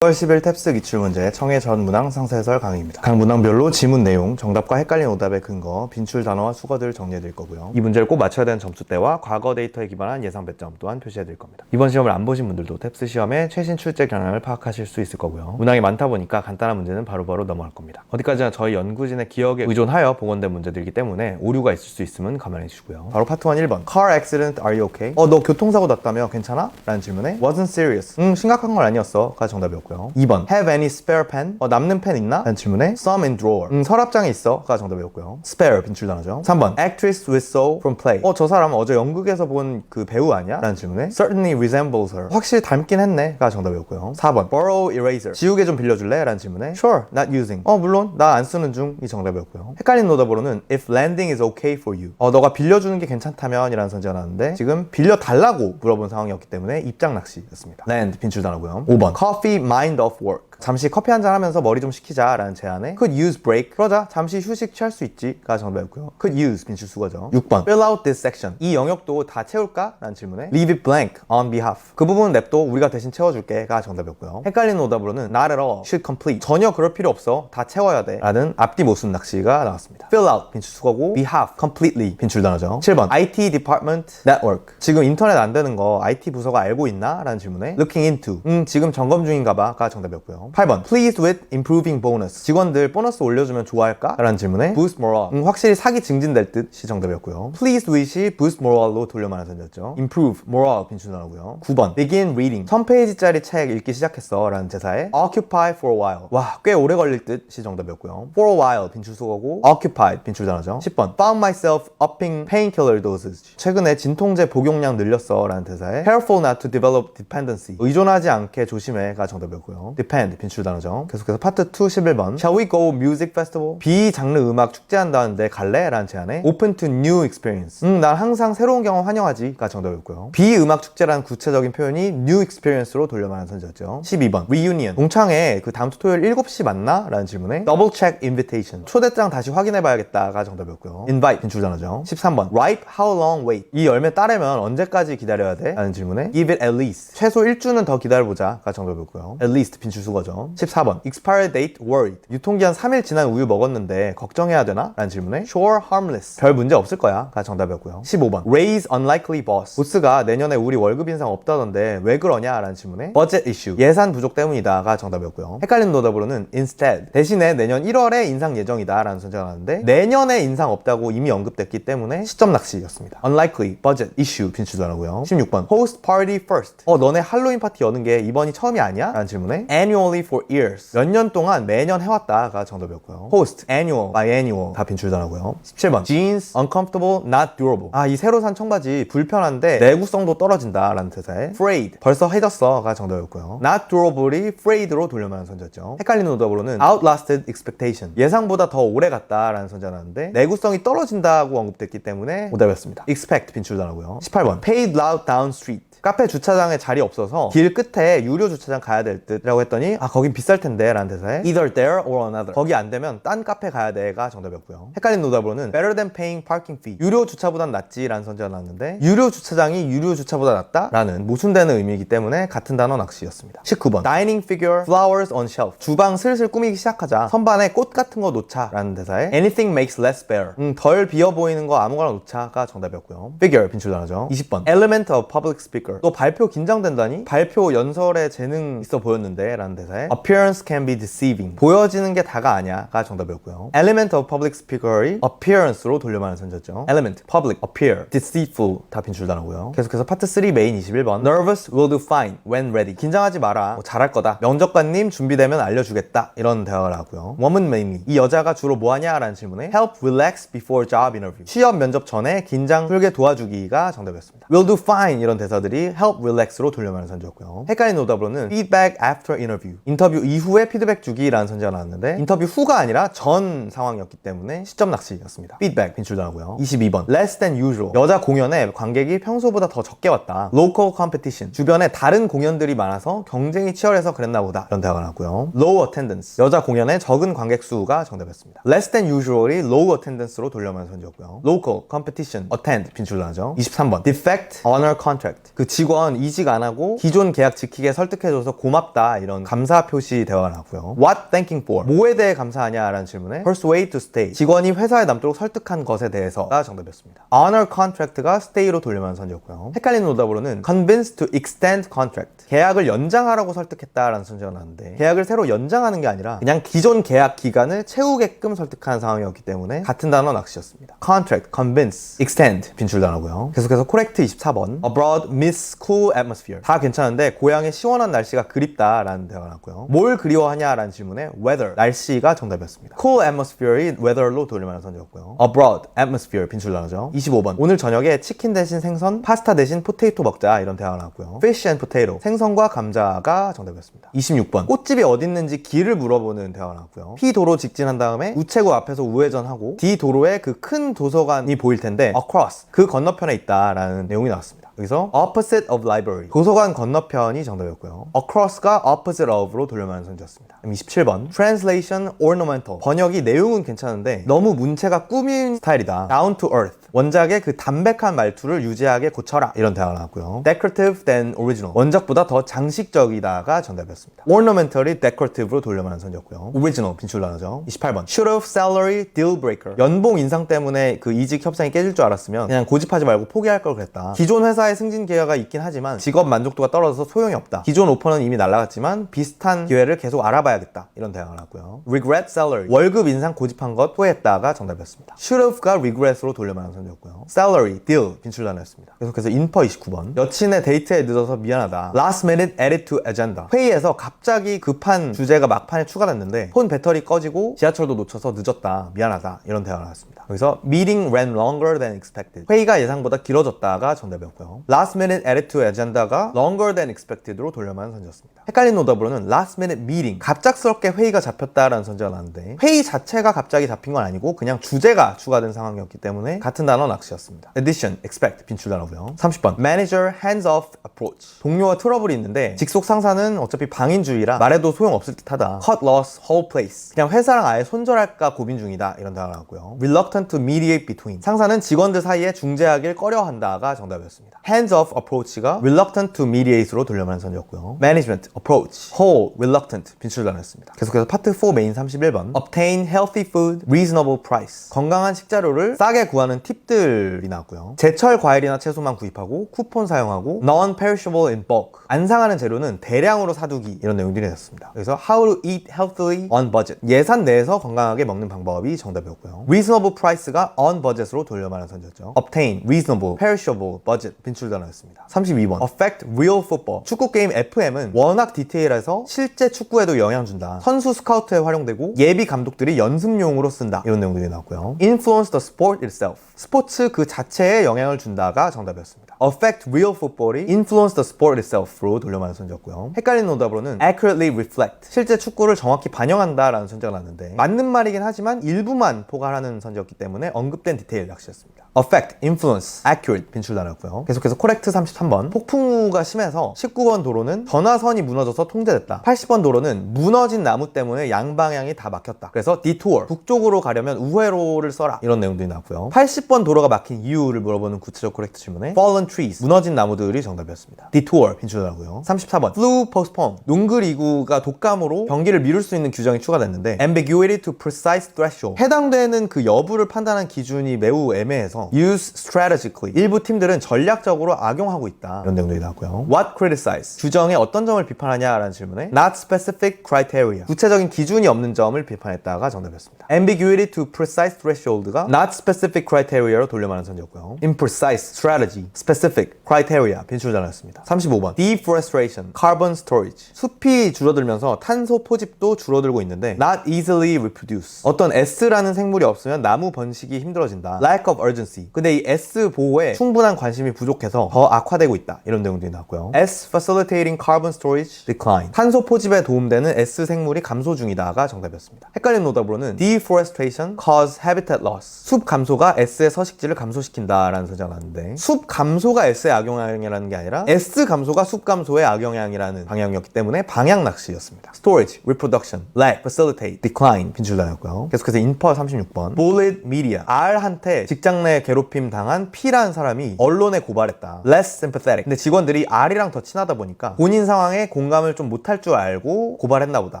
10월 10일 탭스 기출 문제 청해 전 문항 상세해설 강의입니다. 각 문항별로 지문 내용, 정답과 헷갈린 오답의 근거, 빈출 단어와 수거들 정리해드릴 거고요. 이 문제를 꼭 맞춰야 되는 점수대와 과거 데이터에 기반한 예상 배점 또한 표시해드릴 겁니다. 이번 시험을 안 보신 분들도 탭스 시험의 최신 출제 경향을 파악하실 수 있을 거고요. 문항이 많다 보니까 간단한 문제는 바로바로 넘어갈 겁니다. 어디까지나 저희 연구진의 기억에 의존하여 복원된 문제들이기 때문에 오류가 있을 수 있으면 감안해 주시고요. 바로 파트 1 1번 Car accident, are you okay? 어, 너 교통사고 났다며 괜찮아? 라는 질문에 wasn't serious. 응, 심각한 건 아니었어. 가 정답이었고 요. 2번 Have any spare pen? 어, 남는 펜 있나? 라는 질문에 Some in drawer. 응, 서랍장에 있어. 가 정답이었고요. Spare 빈출 단어죠. 3번 Actress we saw from play. 어, 저 사람 어제 연극에서 본 그 배우 아니야? 라는 질문에 Certainly resembles her. 확실히 닮긴 했네. 가 정답이었고요. 4번 Borrow eraser. 지우개 좀 빌려줄래? 라는 질문에 Sure, not using. 어, 물론 나 안 쓰는 중. 이 정답이었고요. 헷갈린 오답으로는 If landing is okay for you. 어, 너가 빌려주는 게 괜찮다면 이라는 선지가 나왔는데 지금 빌려달라고 물어본 상황이었기 때문에 입장 낚시였습니다. land 빈출 단어고요. 5번 Coffee mind of work. 잠시 커피 한 잔 하면서 머리 좀 식히자라는 제안에 could use break. 그러자 잠시 휴식 취할 수 있지가 정답이었고요. could use 빈출 수거죠. 6번. fill out this section. 이 영역도 다 채울까? 라는 질문에 leave it blank on behalf. 그 부분 냅둬 우리가 대신 채워줄게가 정답이었고요. 헷갈리는 오답으로는 not at all. should complete. 전혀 그럴 필요 없어. 다 채워야 돼. 라는 앞뒤 모순 낚시가 나왔습니다. fill out 빈출 수거고 behalf completely 빈출 단어죠. 7번. IT department network. 지금 인터넷 안 되는 거 IT 부서가 알고 있나? 라는 질문에 looking into. 음 지금 점검 중인가 봐가 정답이었고요 8번 pleased with improving bonus 직원들 보너스 올려주면 좋아할까? 라는 질문에 boost morale 음, 확실히 사기 증진될 듯이 정답이었고요 pleased with이 boost morale로 돌려말한 선지였죠 improve morale 빈출 단어고요 9번 begin reading 1000페이지짜리 책 읽기 시작했어 라는 제사에 occupy for a while 와 꽤 오래 걸릴 듯이 정답이었고요 for a while 빈출 수거고 occupied 빈출 단어죠 10번 found myself upping painkiller dosage 최근에 진통제 복용량 늘렸어 라는 대사에 careful not to develop dependency 의존하지 않게 조심해가 정답이었고요 depend 빈출 단어죠 계속해서 파트 2 11번. Shall we go music festival? 비장르 음악 축제 한다는데 갈래? 라는 제안에 open to new experience. 음 난 항상 새로운 경험 환영하지가 정답이었고요. 비음악 축제라는 구체적인 표현이 new experience로 돌려말한 선지였죠. 12번. Reunion. 동창회 그 다음 주 토요일 7시 맞나? 라는 질문에 double check invitation. 초대장 다시 확인해봐야겠다가 정답이었고요. invite. 빈출 단어죠 13번. ripe how long wait. 이 열매 따려면 언제까지 기다려야 돼? 라는 질문에 give it at least. 최소 1주는 더 기다려보자가 정답이었고요. at least. 빈출 수거죠 14번. Expiry date worried. 유통기한 3일 지난 우유 먹었는데 걱정해야 되나? 라는 질문에 sure harmless. 별 문제 없을 거야. 가 정답이었고요. 15번. Raise unlikely boss. 보스가 내년에 우리 월급 인상 없다던데 왜 그러냐? 라는 질문에 budget issue. 예산 부족 때문이다. 가 정답이었고요. 헷갈리는 노답으로는 instead. 대신에 내년 1월에 인상 예정이다. 라는 선택가 나왔는데 내년에 인상 없다고 이미 언급됐기 때문에 시점 낚시였습니다. Unlikely budget issue. 빈출단어고요. 16번. Host party first. 어 너네 할로윈 파티 여는 게 이번이 처음이 아니야? 라는 질문에 annually for years. 몇 년 동안 매년 해왔다가 정답이었고요. Host annual biannual 다 빈출단어고요. 17번. Jeans uncomfortable not durable. 아 이 새로 산 청바지 불편한데 내구성도 떨어진다 라는 대사에 frayed 벌써 해졌어 가 정답이었고요. Not durable이 frayed로 돌려말한 선지였죠. 헷갈리는 오답으로는 outlasted expectation 예상보다 더 오래 갔다 라는 나왔는데 내구성이 떨어진다고 언급됐기 때문에 오답이었습니다. Expect 빈출단어고요. 18번. Paid loud down street 카페 주차장에 자리 없어서 길 끝에 유료 주차장 가야 될 듯이라고 했더니 아 거긴 비쌀 텐데 라는 대사에 either there or another. 거기 안 되면 딴 카페 가야 돼가 정답이었고요. 헷갈린 노답으로는 better than paying parking fee. 유료 주차보단 낫지 라는 선지가 나왔는데 유료 주차장이 유료 주차보다 낫다? 라는 모순되는 의미이기 때문에 같은 단어 낚시였습니다. 19번. dining figure flowers on shelf. 주방 슬슬 꾸미기 시작하자 선반에 꽃 같은 거 놓자 라는 대사에 anything makes less bare. 음, 덜 비어 보이는 거 아무거나 놓자가 정답이었고요. figure 빈출 단어죠. 20번. element of public speaker 너 발표 긴장된다니? 발표 연설에 재능 있어 보였는데 라는 대사에 appearance can be deceiving 보여지는 게 다가 아니야 가 정답이었고요 element of public speaker의 appearance로 돌려말하는 선지였죠 element, public, appear, deceitful 다 빈출 단어고요 계속해서 파트 3 메인 21번 nervous will do fine when ready 긴장하지 마라 뭐 잘할 거다 명접관님 준비되면 알려주겠다 이런 대화가 나왔고요 woman mainly 이 여자가 주로 뭐하냐 라는 질문에 help relax before job interview 취업 면접 전에 긴장 풀게 도와주기가 정답이었습니다 will do fine 이런 대사들이 help relax로 돌려말하는 선지였고요. 헷갈리는 오답으로는 feedback after interview. 인터뷰 이후에 피드백 주기라는 선지가 나왔는데 인터뷰 후가 아니라 전 상황이었기 때문에 시점 낚시였습니다. Feedback 빈출당하고요. 22번. Less than usual. 여자 공연에 관객이 평소보다 더 적게 왔다. Local competition. 주변에 다른 공연들이 많아서 경쟁이 치열해서 그랬나 보다. 이런 대화가 나왔고요. Low attendance. 여자 공연에 적은 관객 수가 정답이었습니다. Less than usual이 low attendance로 돌려말하는 선지였고요. Local competition. Attend. 빈출당하죠. 23번. Defect honor contract. 그 직원 이직 안 하고 기존 계약 지키게 설득해줘서 고맙다 이런 감사 표시 대화가 나왔고요. What thanking for? 뭐에 대해 감사하냐라는 질문에 persuade to stay. 직원이 회사에 남도록 설득한 것에 대해서가 정답이었습니다. honor contract가 stay로 돌려만 선지였고요. 헷갈리는 오답으로는 convince to extend contract. 계약을 연장하라고 설득했다라는 선지가 나왔는데 계약을 새로 연장하는 게 아니라 그냥 기존 계약 기간을 채우게끔 설득한 상황이었기 때문에 같은 단어 낚시였습니다. contract, convince, extend 빈출 단어고요. 계속해서 correct 24번 abroad miss cool atmosphere 다 괜찮은데 고향의 시원한 날씨가 그립다라는 대화가 나왔고요. 뭘 그리워하냐라는 질문에 weather 날씨가 정답이었습니다. cool atmosphere이 weather로 돌릴만한 선지였고요. abroad atmosphere 빈출 단어죠. 25번 오늘 저녁에 치킨 대신 생선, 파스타 대신 포테이토 먹자 이런 대화가 나왔고요. fish and potato 생선과 감자가 정답이었습니다. 26번 꽃집이 어디 있는지 길을 물어보는 대화가 나왔고요. P 도로 직진한 다음에 우체국 앞에서 우회전하고 D 도로에 그 큰 도서관이 보일 텐데 across 그 건너편에 있다라는 내용이 나왔습니다. 여기서 opposite of library 도서관 건너편이 정답이었고요. across가 opposite of로 돌려만 선지였습니다. 27번 translation ornamental 번역이 내용은 괜찮은데 너무 문체가 꾸민 스타일이다. down to earth 원작의 그 담백한 말투를 유지하게 고쳐라 이런 대화가 나왔고요. decorative than original 원작보다 더 장식적이다가 정답이었습니다. ornamental이 decorative로 돌려만 선지였고요. original 빈출 단어죠. 28번 should have salary deal breaker 연봉 인상 때문에 그 이직 협상이 깨질 줄 알았으면 그냥 고집하지 말고 포기할 걸 그랬다. 기존 회사의 승진 기회가 있긴 하지만 직업 만족도가 떨어져서 소용이 없다. 기존 오퍼는 이미 날라갔지만 비슷한 기회를 계속 알아봐야겠다. 이런 대화가 나왔고요. regret salary 월급 인상 고집한 것 후회했다가 정답이었습니다. should have가 regret으로 돌려만 선 지였고요. salary deal 빈출 단어였습니다. 계속해서 인퍼 29번 여친의 데이트에 늦어서 미안하다. last minute added to agenda 회의에서 갑자기 급한 주제가 막판에 추가됐는데 폰 배터리 꺼지고 지하철도 놓쳐서 늦었다. 미안하다. 이런 대화가 나왔습니다. 여기서 meeting ran longer than expected 회의가 예상보다 길어졌다가 정답이었고요. last minute added to agenda가 longer than expected로 돌려만 선지였습니다. 헷갈리는 오답으로는 last minute meeting 갑작스럽게 회의가 잡혔다라는 선지가 나왔는데 회의 자체가 갑자기 잡힌 건 아니고 그냥 주제가 추가된 상황이었기 때문에 같은 단어 낚시였습니다. addition, expect 빈출 단어고요. 30번 manager hands off approach 동료와 트러블이 있는데 직속 상사는 어차피 방인주의라 말해도 소용없을 듯하다. cut loss whole place 그냥 회사랑 아예 손절할까 고민 중이다 이런 단어가 나왔고요. reluctant to mediate between 상사는 직원들 사이에 중재하길 꺼려한다가 정답이었습니다. hands off approach가 reluctant to mediate로 돌려만 선지였고요. management approach whole reluctant 빈출 단어였습니다. 계속해서 파트 4 메인 31번 obtain healthy food reasonable price 건강한 식자료를 싸게 구하는 팁 들이 나왔고요. 제철 과일이나 채소만 구입하고 쿠폰 사용하고 non-perishable in bulk 안 상하는 재료는 대량으로 사두기 이런 내용들이 있었습니다. 그래서 how to eat healthily on budget 예산 내에서 건강하게 먹는 방법이 정답이었고요. reasonable price가 on budget으로 돌려 말한 선지였죠. obtain, reasonable, perishable, budget 빈출 단어였습니다. 32번 affect real football 축구 게임 FM은 워낙 디테일해서 실제 축구에도 영향 준다. 선수 스카우트에 활용되고 예비 감독들이 연습용으로 쓴다. 이런 내용들이 나왔고요. influence the sport itself 스포츠 그 자체에 영향을 준다가 정답이었습니다. affect real football이 influence the sport itself로 돌려말한 선지였고요. 헷갈리는 오답으로는 accurately reflect 실제 축구를 정확히 반영한다라는 선지가 났는데 맞는 말이긴 하지만 일부만 포괄하는 선지였기 때문에 언급된 디테일 낚시였습니다. Affect, influence, accurate 빈출 단어였고요. 계속해서 correct 33번 폭풍우가 심해서 19번 도로는 전화선이 무너져서 통제됐다. 80번 도로는 무너진 나무 때문에 양방향이 다 막혔다. 그래서 detour 북쪽으로 가려면 우회로를 써라 이런 내용들이 나왔고요. 80번 도로가 막힌 이유를 물어보는 구체적 correct 질문에 fallen trees 무너진 나무들이 정답이었습니다. detour 빈출 단어고요. 34번 flu postpone 농구리구가 독감으로 경기를 미룰 수 있는 규정이 추가됐는데 ambiguity to precise threshold 해당되는 그 여부를 판단한 기준이 매우 애매해서 use strategically 일부 팀들은 전략적으로 악용하고 있다 이런 내용들이 나왔고요 what criticize 규정의 어떤 점을 비판하냐라는 질문에 not specific criteria 구체적인 기준이 없는 점을 비판했다가 정답이었습니다 ambiguity to precise threshold가 not specific criteria로 돌려 말한 선지였고요 imprecise strategy specific criteria 빈출 단어였습니다 35번 deforestation carbon storage 숲이 줄어들면서 탄소 포집도 줄어들고 있는데 not easily reproduce 어떤 S라는 생물이 없으면 나무 번식이 힘들어진다 lack of urgency 근데 이 S 보호에 충분한 관심이 부족해서 더 악화되고 있다. 이런 내용들이 나왔고요. S facilitating carbon storage decline. 탄소 포집에 도움되는 S 생물이 감소 중이다가 정답이었습니다. 헷갈리는 오답으로는 deforestation cause habitat loss. 숲 감소가 S의 서식지를 감소시킨다라는 소재가 나왔는데 숲 감소가 S의 악영향이라는 게 아니라 S 감소가 숲 감소의 악영향이라는 방향이었기 때문에 방향 낚시였습니다. storage, reproduction, lack, facilitate, decline. 빈출단이었고요. 계속해서 인퍼 36번. bullied media. R한테 직장 내 괴롭힘 당한 P라는 사람이 언론에 고발했다. less sympathetic. 근데 직원들이 R이랑 더 친하다 보니까 본인 상황에 공감을 좀 못할 줄 알고 고발했나 보다.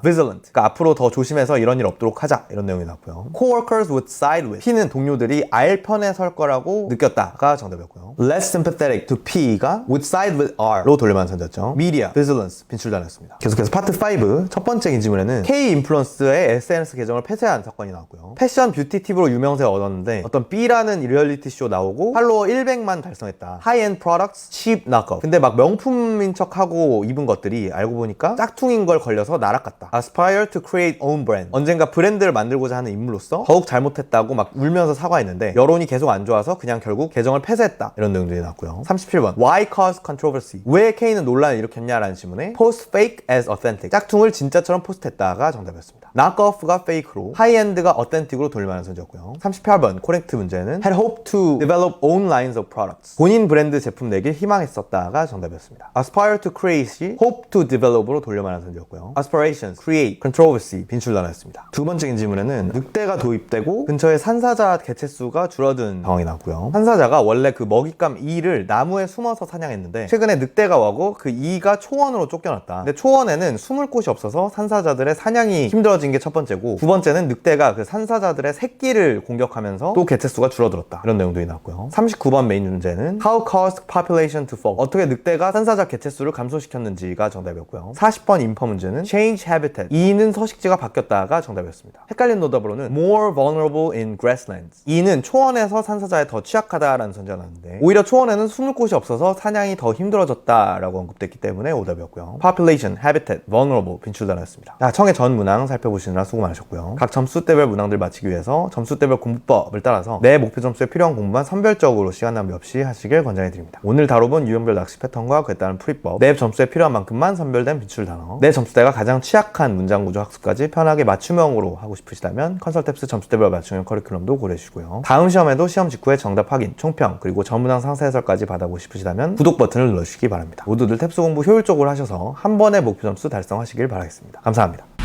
vigilant. 그러니까 앞으로 더 조심해서 이런 일 없도록 하자. 이런 내용이 나왔고요. coworkers would side with. P는 동료들이 R 편에 설 거라고 느꼈다가 정답이었고요. less sympathetic to P가 would side with R로 돌려만 선졌죠. media, vigilance 빈출단이었습니다. 계속해서 파트 5. 첫 번째 인지문에는 K 인플루언스의 SNS 계정을 폐쇄한 사건이 나왔고요. 패션 뷰티 팁으로 유명세 얻었는데 어떤 B라는 리얼리티 쇼 나오고 팔로워 100만 달성했다. 하이엔드 프로덕트 cheap knockoff. 근데 막 명품인 척하고 입은 것들이 알고 보니까 짝퉁인 걸 걸려서 나락갔다. Aspire to create own brand. 언젠가 브랜드를 만들고자 하는 인물로서 더욱 잘못했다고 막 울면서 사과했는데 여론이 계속 안 좋아서 그냥 결국 계정을 폐쇄했다. 이런 내용들이 나왔고요. 37번. Why cause controversy? 왜 K는 논란을 일으켰냐라는 질문에 post fake as authentic. 짝퉁을 진짜처럼 포스트했다가 정답이었습니다. Knockoff가 fake로 하이엔드가 authentic으로 돌만한 선지였고요. 38번 코렉트 문제는 had hoped to develop own lines of products. 본인 브랜드 제품 내길 희망했었다가 정답이었습니다. aspire to create이 hope to develop으로 돌려만한 선지였고요. aspirations, create, controversy 빈출 단어였습니다. 두 번째 질문에는 늑대가 도입되고 근처에 산사자 개체수가 줄어든 상황이 나왔고요. 산사자가 원래 그 먹잇감 이를 나무에 숨어서 사냥했는데 최근에 늑대가 와고 그 이가 초원으로 쫓겨났다. 근데 초원에는 숨을 곳이 없어서 산사자들의 사냥이 힘들어 진 게 첫 번째고 두 번째는 늑대가 그 산사자들의 새끼를 공격하면서 또 개체수가 줄어들었다. 이런 내용들이 나왔고요. 39번 메인 문제는 How caused population to fall? 어떻게 늑대가 산사자 개체수를 감소시켰는지가 정답이었고요. 40번 인퍼 문제는 Change habitat. 이는 서식지가 바뀌었다가 정답이었습니다. 헷갈린 노답으로는 More vulnerable in grasslands. 이는 초원에서 산사자에 더 취약하다라는 나왔는데 오히려 초원에는 숨을 곳이 없어서 사냥이 더 힘들어졌다라고 언급됐기 때문에 오답이었고요. Population, habitat, vulnerable 빈출단어였습니다. 자, 청의 전 문항 살펴보 시느라 수고 많으셨고요. 각 점수대별 문항들 마치기 위해서 점수대별 공부법을 따라서 내 목표 점수에 필요한 공부만 선별적으로 시간 낭비 없이 하시길 권장해드립니다. 오늘 다뤄본 유형별 낚시 패턴과 그에 따른 풀이법, 내 점수에 필요한 만큼만 선별된 빈출 단어, 내 점수대가 가장 취약한 문장 구조 학습까지 편하게 맞춤형으로 하고 싶으시다면 컨설탭스 점수대별 맞춤형 커리큘럼도 고려해 주시고요. 다음 시험에도 시험 직후에 정답 확인, 총평, 그리고 전문항 상세 해설까지 받아보고 싶으시다면 구독 버튼을 눌러주시기 바랍니다. 모두들 탭스 공부 효율적으로 하셔서 한 번에 목표 점수 달성하시길 바라겠습니다. 감사합니다.